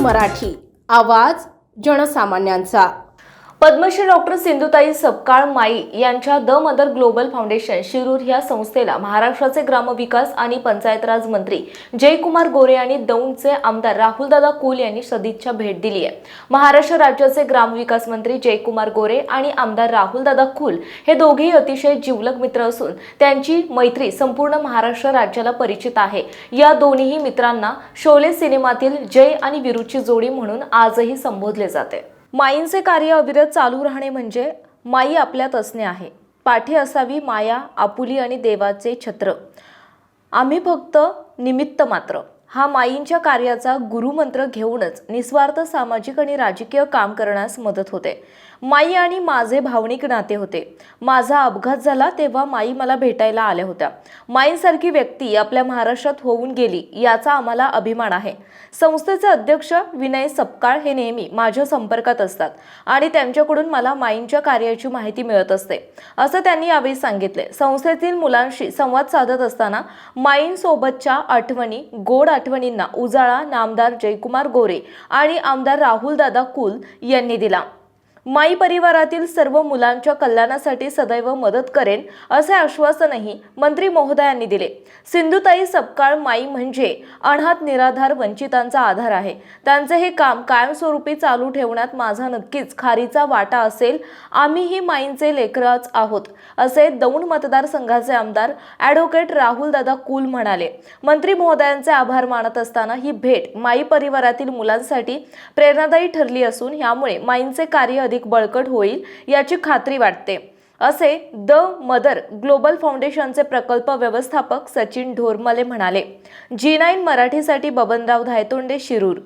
मराठी आवाज जनसामान्यांचा. पद्मश्री डॉक्टर सिंधुताई सपकाळ माई यांच्या the mother global foundation Shirur या संस्थेला महाराष्ट्राचे ग्रामविकास आणि पंचायत राज मंत्री जयकुमार गोरे आणि दौंडचे आमदार राहुलदादा कुल यांनी सदिच्छा भेट दिली आहे. महाराष्ट्र राज्याचे ग्रामविकास मंत्री जयकुमार गोरे आणि आमदार राहुलदादा कुल हे दोघेही अतिशय जीवलक मित्र असून त्यांची मैत्री संपूर्ण महाराष्ट्र राज्याला परिचित आहे. या दोन्ही मित्रांना शोले सिनेमातील जय आणि विरूची जोडी म्हणून आजही संबोधले जाते. माईंचे कार्य अविरत चालू राहणे म्हणजे माई आपल्यात असणे आहे. पाठी असावी माया आपुली आणि देवाचे छत्र. आम्ही फक्त निमित्त मात्र. हा माईंच्या कार्याचा गुरुमंत्र घेऊनच निस्वार्थ सामाजिक आणि राजकीय काम करण्यास मदत होते. माई आणि माझे भावनिक नाते होते. माझा अपघात झाला तेव्हा माई मला भेटायला आल्या होत्या. माईंसारखी व्यक्ती आपल्या महाराष्ट्रात होऊन गेली याचा आम्हाला अभिमान आहे. संस्थेचे अध्यक्ष विनय सपकाळ हे नेहमी माझ्या संपर्कात असतात आणि त्यांच्याकडून मला माईंच्या कार्याची माहिती मिळत असते. असं त्यांनी यावेळी सांगितले. संस्थेतील मुलांशी संवाद साधत असताना माईंसोबतच्या आठवणी गोड आठवणींना उजाळा नामदार जयकुमार गोरे आणि आमदार राहुलदादा कुल यांनी दिला. माई परिवारातील सर्व मुलांच्या कल्याणासाठी सदैव मदत करेन असे आश्वासनही मंत्री महोदयांनी दिले. सिंधुताई सपकाळ माई म्हणजे अनाथ निराधार वंचितांचा आधार आहे. त्यांचे हे काम कायमस्वरूपी चालू ठेवण्यात माझा नक्कीच खारीचा वाटा असेल. आम्हीही माईंचे लेकरच आहोत असे दौंड मतदारसंघाचे आमदार ॲडव्होकेट राहुलदादा कुल म्हणाले. मंत्री महोदयांचे आभार मानत असताना ही भेट माई परिवारातील मुलांसाठी प्रेरणादायी ठरली असून यामुळे माईंचे कार्य अधिक अधिक बळकट होईल याची खात्री वाटते. असे द मदर ग्लोबल फाउंडेशनचे प्रकल्प व्यवस्थापक सचिन ढोरमले म्हणाले. जी नाईन मराठीसाठी बबनराव धायतोंडे शिरूर.